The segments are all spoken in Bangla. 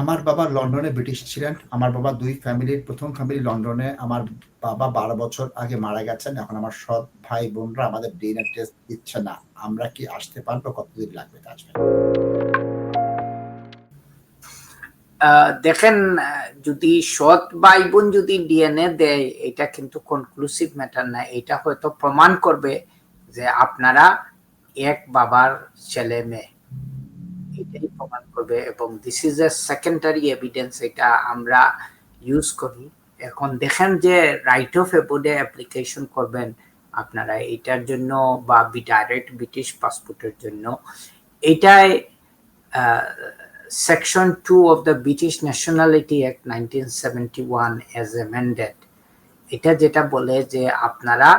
আমার বাবা লন্ডনে ব্রিটিশ ছিলেন। আমার বাবা দুই ফ্যামিলির প্রথম ফ্যামিলি লন্ডনে, আমার বাবা বারো বছর আগে মারা গেছেন। এখন আমার সৎ ভাই বোনরা আমাদের ডিএনএ টেস্ট দিচ্ছে না। আমরা কি আসতে পারব? কতদিন লাগবে আসবে দেখেন যদি সৎ ভাই বোন যদি ডিএনএ দেয়, এটা কিন্তু কনক্লুসিভ ম্যাটার না। এটা হয়তো প্রমাণ করবে যে আপনারা এক বাবার ছেলে মেয়ে এটাই প্রমাণ করবে এবং this is a secondary evidence এটা আমরা ইউজ করি। এখন দেখেন যে রাইট অফ এবোর্ডে অ্যাপ্লিকেশন করবেন আপনারা এটার জন্য বা ডাইরেক্ট ব্রিটিশ পাসপোর্টের জন্য। এটাই Section 2 of the British Nationality Act 1971 as amended এটা যেটা বলে যে আপনারা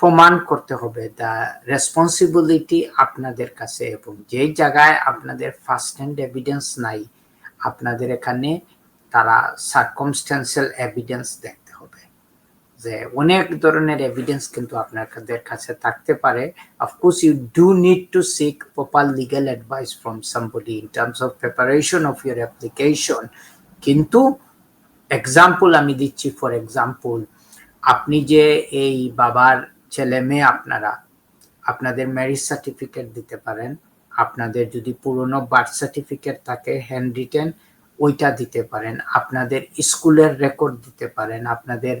প্রমাণ করতে হবে দ্য রেসপন্সিবিলিটি আপনাদের কাছে এবং যে জায়গায় আপনাদের ফার্স্ট হ্যান্ড এভিডেন্স নাই, আপনাদের এখানে তারা সার্কমস্টেন্সিয়াল এভিডেন্স দেখতে হবে। যে অনেক ধরনের এভিডেন্স কিন্তু আপনাদের কাছে থাকতে পারে। Of course you do need to seek proper legal advice from somebody in terms of preparation of your application কিন্তু এক্সাম্পল আমি দিচ্ছি ফর এক্সাম্পল আপনি যে এই বাবার ছেলে মেয়ে আপনারা, আপনাদের ম্যারিজ সার্টিফিকেট দিতে পারেন। আপনাদের যদি পুরনো বার্থ সার্টিফিকেট থাকে হ্যান্ড রিটেন ওইটা দিতে পারেন। আপনাদের স্কুলের রেকর্ড দিতে পারেন। আপনাদের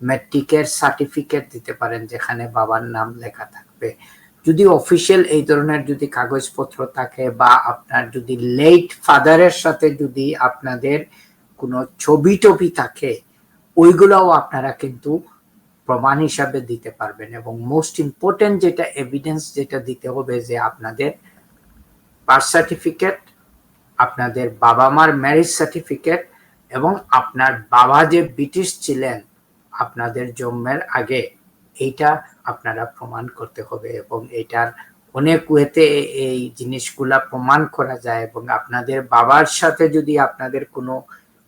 ম্যাট্রিকের সার্টিফিকেট দিতে পারেন, যেখানে বাবার নাম লেখা থাকবে। যদি অফিসিয়াল এই ধরনের যদি কাগজপত্র থাকে বা আপনার যদি লেট ফাদারের সাথে যদি আপনাদের কোনো ছবি টবি থাকে, ওইগুলোও আপনারা কিন্তু প্রমাণ হিসাবে দিতে পারবেন এবং মোস্ট ইম্পর্টেন্ট যেটা এভিডেন্স যেটা দিতে হবে যে আপনাদের বার্থ সার্টিফিকেট আপনাদের বাবা মার ম্যারেজ সার্টিফিকেট এবং আপনার বাবা যে ব্রিটিশ ছিলেন, আপনাদের জন্মের আগে, এইটা আপনারা প্রমাণ করতে হবে এবং এটার অনেক ওয়েতে এই জিনিসগুলা প্রমাণ করা যায় এবং আপনাদের বাবার সাথে যদি আপনাদের কোনো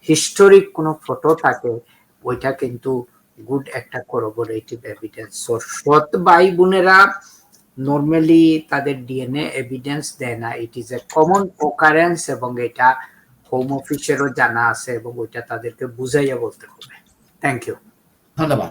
হিস্টোরিক কোনো ফটো থাকে, ওইটা কিন্তু গুড একটা করবোরেটিভ এভিডেন্স সো সৎ ভাই বোনেরা নর্মালি তাদের ডিএনএ এভিডেন্স দেয় না। ইট ইজ এ কমন ওকারেন্স এবং এটা হোম অফিসেরও জানা আছে এবং ওইটা তাদেরকে বুঝাইয়া বলতে হবে। থ্যাংক ইউ ধন্যবাদ।